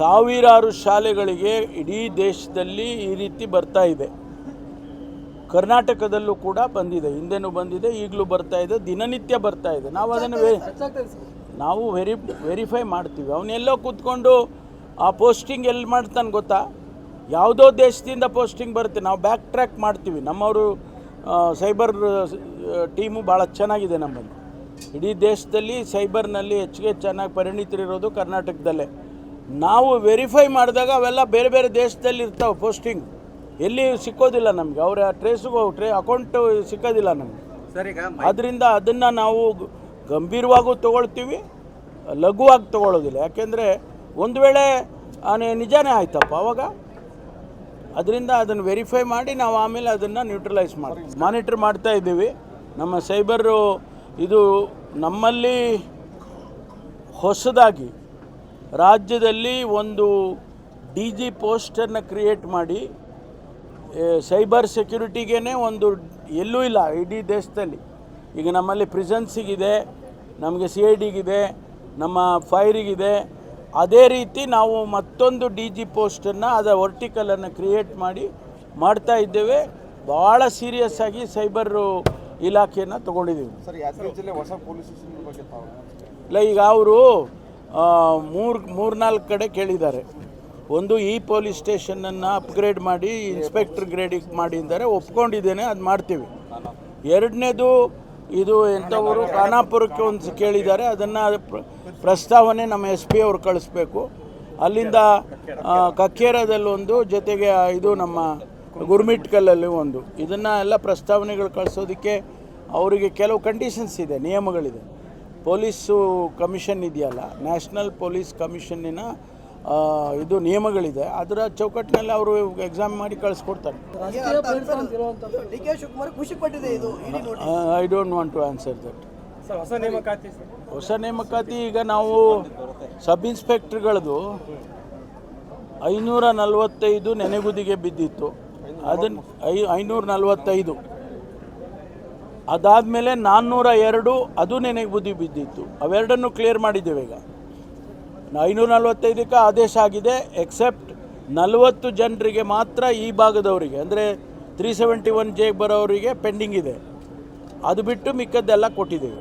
ಸಾವಿರಾರು ಶಾಲೆಗಳಿಗೆ ಇಡೀ ದೇಶದಲ್ಲಿ ಈ ರೀತಿ ಬರ್ತಾ ಇದೆ. ಕರ್ನಾಟಕದಲ್ಲೂ ಕೂಡ ಬಂದಿದೆ. ಹಿಂದೆನೂ ಬಂದಿದೆ, ಈಗಲೂ ಬರ್ತಾ ಇದೆ, ದಿನನಿತ್ಯ ಬರ್ತಾ ಇದೆ. ನಾವು ಅದನ್ನು ನಾವು ವೆರಿ, ವೆರಿಫೈ ಮಾಡ್ತೀವಿ. ಅವನ್ನೆಲ್ಲೋ ಕೂತ್ಕೊಂಡು ಆ ಪೋಸ್ಟಿಂಗ್ ಎಲ್ಲಿ ಮಾಡ್ತಾನೆ ಗೊತ್ತಾ? ಯಾವುದೋ ದೇಶದಿಂದ ಪೋಸ್ಟಿಂಗ್ ಬರುತ್ತೆ. ನಾವು ಬ್ಯಾಕ್ ಟ್ರ್ಯಾಕ್ ಮಾಡ್ತೀವಿ. ನಮ್ಮವರು ಸೈಬರ್ ಟೀಮು ಭಾಳ ಚೆನ್ನಾಗಿದೆ ನಮ್ಮಲ್ಲಿ. ಇಡೀ ದೇಶದಲ್ಲಿ ಸೈಬರ್ನಲ್ಲಿ ಹೆಚ್ಚಿಗೆ ಚೆನ್ನಾಗಿ ಪರಿಣಿತರಿರೋದು ಕರ್ನಾಟಕದಲ್ಲೇ. ನಾವು ವೆರಿಫೈ ಮಾಡಿದಾಗ ಅವೆಲ್ಲ ಬೇರೆ ಬೇರೆ ದೇಶದಲ್ಲಿ ಇರ್ತಾವೆ ಪೋಸ್ಟಿಂಗ್ ಎಲ್ಲಿ ಸಿಕ್ಕೋದಿಲ್ಲ ನಮಗೆ. ಅವರ ಟ್ರೇಸ್ಗೂ ಟ್ರೇ ಅಕೌಂಟು ಸಿಕ್ಕೋದಿಲ್ಲ ನಮಗೆ. ಅದರಿಂದ ಅದನ್ನು ನಾವು ಗಂಭೀರವಾಗೂ ತೊಗೊಳ್ತೀವಿ ಲಘುವಾಗಿ ತಗೊಳ್ಳೋದಿಲ್ಲ. ಯಾಕೆಂದರೆ ಒಂದು ವೇಳೆ ನಿಜಾನೇ ಆಯ್ತಪ್ಪ ಅವಾಗ? ಅದರಿಂದ ಅದನ್ನು ವೆರಿಫೈ ಮಾಡಿ ನಾವು ಆಮೇಲೆ ಅದನ್ನು ನ್ಯೂಟ್ರಲೈಸ್ ಮಾಡ್ತೀವಿ. ಮಾನಿಟ್ರ್ ಮಾಡ್ತಾ ಇದ್ದೀವಿ. ನಮ್ಮ ಸೈಬರು ಇದು ನಮ್ಮಲ್ಲಿ ಹೊಸದಾಗಿ ರಾಜ್ಯದಲ್ಲಿ ಒಂದು ಡಿ ಜಿ ಪೋಸ್ಟನ್ನು ಕ್ರಿಯೇಟ್ ಮಾಡಿ ಸೈಬರ್ ಸೆಕ್ಯುರಿಟಿಗೇ ಒಂದು ಎಲ್ಲೂ ಇಲ್ಲ ಇಡೀ ದೇಶದಲ್ಲಿ. ಈಗ ನಮ್ಮಲ್ಲಿ ಪ್ರಿಸನ್ಸಿಗಿದೆ ನಮಗೆ ಸಿ ಐ ಡಿಗಿದೆ ನಮ್ಮ ಫೈರಿಗಿದೆ. ಅದೇ ರೀತಿ ನಾವು ಮತ್ತೊಂದು ಡಿ ಜಿ ಪೋಸ್ಟನ್ನು ಅದರ ವರ್ಟಿಕಲನ್ನು ಕ್ರಿಯೇಟ್ ಮಾಡಿ ಮಾಡ್ತಾ ಇದ್ದೇವೆ. ಭಾಳ ಸೀರಿಯಸ್ ಆಗಿ ಸೈಬರ್ ಇಲಾಖೆಯನ್ನು ತಗೊಂಡಿದ್ದೀವಿ. ಇಲ್ಲ ಈಗ ಅವರು ಮೂರು, ಮೂರ್ನಾಲ್ಕು ಕಡೆ ಕೇಳಿದ್ದಾರೆ. ಒಂದು ಈ ಪೊಲೀಸ್ ಸ್ಟೇಷನನ್ನು ಅಪ್ಗ್ರೇಡ್ ಮಾಡಿ, ಇನ್ಸ್ಪೆಕ್ಟರ್ ಗ್ರೇಡಿಗೆ ಮಾಡಿದ್ದಾರೆ. ಒಪ್ಕೊಂಡಿದ್ದೇನೆ, ಅದು ಮಾಡ್ತೀವಿ. ಎರಡನೇದು, ಇದು ಎಂಥವರು ಖಾನಾಪುರಕ್ಕೆ ಒಂದು ಕೇಳಿದ್ದಾರೆ. ಅದನ್ನು ಪ್ರಸ್ತಾವನೆ ನಮ್ಮ ಎಸ್ ಪಿ ಅವರು ಕಳಿಸ್ಬೇಕು. ಅಲ್ಲಿಂದ ಕಕ್ಕೇರದಲ್ಲೊಂದು, ಜೊತೆಗೆ ಇದು ನಮ್ಮ ಗುರ್ಮಿಟ್ಕಲ್ಲಲ್ಲಿ ಒಂದು. ಇದನ್ನು ಎಲ್ಲ ಪ್ರಸ್ತಾವನೆಗಳು ಕಳಿಸೋದಕ್ಕೆ ಅವರಿಗೆ ಕೆಲವು ಕಂಡೀಷನ್ಸ್ ಇದೆ, ನಿಯಮಗಳಿದೆ. ಪೊಲೀಸು ಕಮಿಷನ್ ಇದೆಯಲ್ಲ ನ್ಯಾಷನಲ್ ಪೊಲೀಸ್ ಕಮಿಷನ್ನಿನ ಇದು ನಿಯಮಗಳಿದೆ. ಅದರ ಚೌಕಟ್ಟಿನಲ್ಲಿ ಅವರು ಎಕ್ಸಾಮ್ ಮಾಡಿ ಕಳಿಸ್ಕೊಡ್ತಾರೆ. ಡಿ ಕೆ ಶಿವಕುಮಾರ್ ಖುಷಿ ಇದು. I don't want to answer that sir ಹೊಸ ನೇಮಕಾತಿ ಸರ್. ಹೊಸ ನೇಮಕಾತಿ ಈಗ ನಾವು ಸಬ್ ಇನ್ಸ್ಪೆಕ್ಟರ್ಗಳದು ಐನೂರ ನಲವತ್ತೈದು ನೆನೆಗುದಿಗೆ ಬಿದ್ದಿತ್ತು. ಅದನ್ನು ಐ ಐನೂರ ನಲವತ್ತೈದು. ಅದಾದಮೇಲೆ ನಾನ್ನೂರ ಎರಡು ಅದು ನೆನೆಗೆ ಬುದ್ಧಿ ಬಿದ್ದಿತ್ತು. ಅವೆರಡನ್ನು ಕ್ಲಿಯರ್ ಮಾಡಿದ್ದೇವೆ ಈಗ. ಐನೂರ ನಲವತ್ತೈದಕ್ಕೆ ಆದೇಶ ಆಗಿದೆ ಎಕ್ಸೆಪ್ಟ್ ನಲವತ್ತು ಜನರಿಗೆ ಮಾತ್ರ ಈ ಭಾಗದವರಿಗೆ, ಅಂದರೆ ತ್ರೀ ಸೆವೆಂಟಿ ಒನ್ ಜೆಗೆ ಬರೋರಿಗೆ ಪೆಂಡಿಂಗ್ ಇದೆ. ಅದು ಬಿಟ್ಟು ಮಿಕ್ಕದ್ದೆಲ್ಲ ಕೊಟ್ಟಿದ್ದೇವೆ.